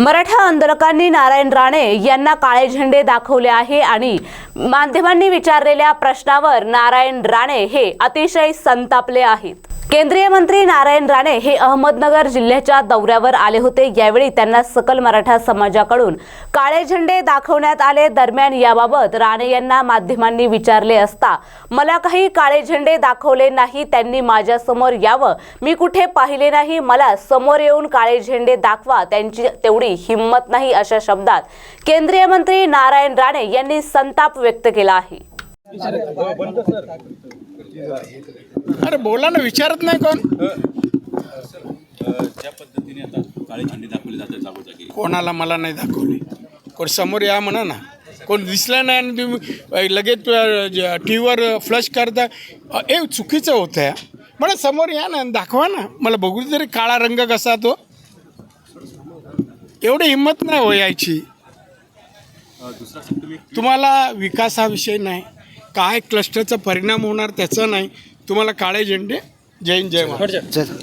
मराठा आंदोलकांनी नारायण राणे यांना काळे झेंडे दाखवले आहे आणि माध्यमांनी विचारलेल्या प्रश्नावर नारायण राणे हे अतिशय संतापले आहेत. केंद्रीय मंत्री नारायण राणे हे अहमदनगर जिल्ह्याच्या दौऱ्यावर आले होते. यावेळी त्यांना सकल मराठा समाजाकडून काळे झेंडे दाखवण्यात आले. दरम्यान याबाबत राणे यांना माध्यमांनी विचारले असता मला काही काळे झेंडे दाखवले नाही त्यांनी माझ्यासमोर यावं. मी कुठे पाहिले नाही मला समोर येऊन काळे झेंडे दाखवा त्यांची तेवढी हिंमत नाही अशा शब्दात केंद्रीय मंत्री नारायण राणे यांनी संताप व्यक्त केला आहे. अरे बोला ना विचारत नाही कोण? ज्या पद्धतीने आता काळे झेंडे दाखवले जातात जागोजागी. कोणाला मला नाही दाखवली. कोण समोर या म्हणा ना. कोण दिसलं नाही आणि तुम्ही लगेच टी व्हीवर फ्लश करता. ए चुकीचं होतं या. मला समोर या ना दाखवा ना. मला बघू तरी काळा रंग कसा तो. एवढी हिंमत नाही हो यायची. तुम्हाला विकास हा विषय नाही. काय क्लस्टरचा परिणाम होणार त्याचा नाही. तुम्हाला काळे झेंडे जैन जय महाराज.